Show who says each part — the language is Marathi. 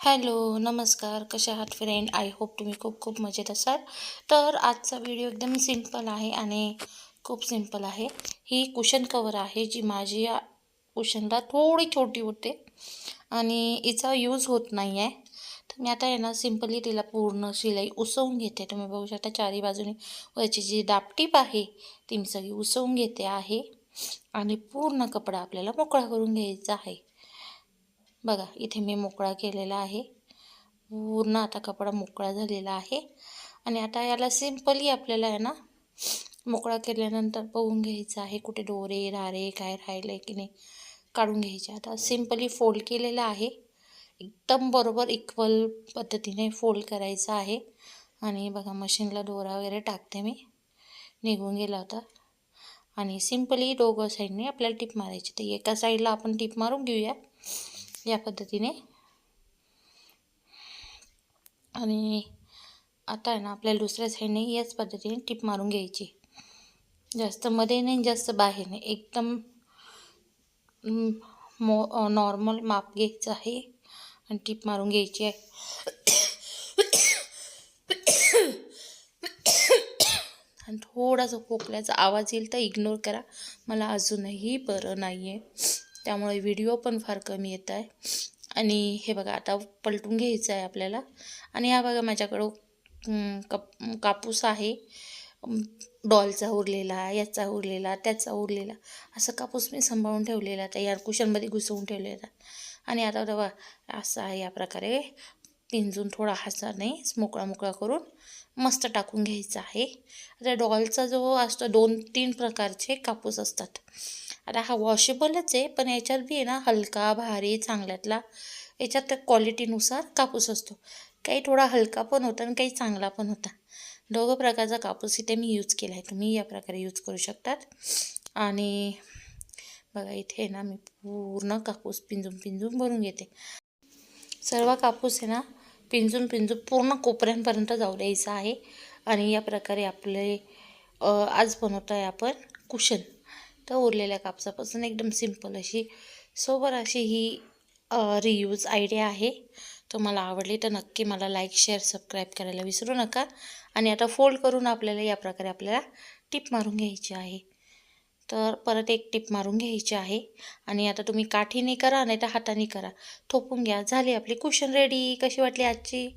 Speaker 1: हॅलो नमस्कार. कशा आहात फ्रेंड आय होप तुम्ही खूप खूप मजेत असाल. तर आजचा व्हिडिओ एकदम सिंपल आहे आणि खूप सिंपल आहे. ही कुशन कवर आहे जी माझी कुशनला थोडी छोटी होते आणि हिचा यूज होत नाही आहे तर मी आता यांना सिंपली सिम्पली तिला पूर्ण शिलाई उसवून घेते. तुम्ही बघू शकता चारी बाजूने वरची जी दापटीप आहे ती मी सगळी उसवून घेते आहे. आणि पूर्ण कपडा आपल्याला मोकळा करून घ्यायचा आहे. बघा इथे मी मोकळा केलेला आहे. पूर्ण आता कपडा मोकळा झालेला आहे. आणि आता याला सिम्पली आपल्याला आहे ना मोकळा केल्यानंतर बघून घ्यायचं आहे. कुठे दोरे रारे काय राहिले की नाही काढून घ्यायचे. आता सिम्पली फोल्ड केलेला आहे. एकदम बरोबर इक्वल पद्धतीने फोल्ड करायचं आहे. आणि बघा मशीनला दोरा वगैरे टाकते मी. निघून गेला होता. आणि सिम्पली दोघं साईडने आपल्याला टिप मारायची. तर एका साईडला आपण टिप मारून घेऊया. या पद्धतीने. आणि आता आहे ना आपल्याला दुसऱ्या साईडने याच पद्धतीने टिप मारून घ्यायची. जास्त मध्ये नाही जास्त बाहेर नाही. एकदम मो नॉर्मल माप घ्यायचं आहे आणि टिप मारून घ्यायची आहे. आणि थोडासा खोकल्याचा आवाज येईल तर इग्नोर करा. मला अजूनही बरं नाही आहे त्यामुळे व्हिडिओ पण फार कमी येत आहे. आणि हे बघा आता पलटून घ्यायचं आहे आपल्याला. आणि हा बघा माझ्याकडं कप कापूस आहे. डॉलचा उरलेला याचा उरलेला त्याचा उरलेला. असा कापूस मी सांभाळून ठेवलेला आता या कुशनमध्ये घुसवून ठेवलेला आणि आता बघा असं आहे या प्रकारे. पिंजून थोडा हासाने मोकळा मोकळा करून मस्त टाकून घ्यायचा आहे. आता डॉलचा जो असतो दोन तीन प्रकारचे कापूस असतात. आता हा वॉशेबलच आहे पण याच्यात बी आहे ना हलका भारी चांगल्यातला. याच्यात क्वालिटीनुसार कापूस असतो. काही थोडा हलका पण होता आणि काही चांगला पण होता. दोघं प्रकारचा कापूस इथे मी यूज केला आहे. तुम्ही या प्रकारे यूज करू शकतात. आणि बघा इथे ना मी पूर्ण कापूस पिंजून पिंजून भरून घेते. सर्व कापूस आहे ना पिंजून पिंजून पूर्ण कोपऱ्यांपर्यंत जाऊ द्यायचा आहे. आणि या प्रकारे आपले आज बनवतो आहे आपण कुशन. तर उरलेल्या कापसापासून एकदम सिंपल अशी सोबर अशी ही रियूज आयडिया आहे. तुम्हाला आवडली तर नक्की मला लाईक शेअर सबस्क्राईब करायला विसरू नका. आणि आता फोल्ड करून आपल्याला या प्रकारे आपल्याला टिप मारून घ्यायची आहे. तर परत एक टिप मारून घ्यायची आहे. आणि आता तुम्ही काठीने करा नाही तर हाताने करा. थोपून घ्या. झाली आपली कुशन रेडी कशी वाटली आजची?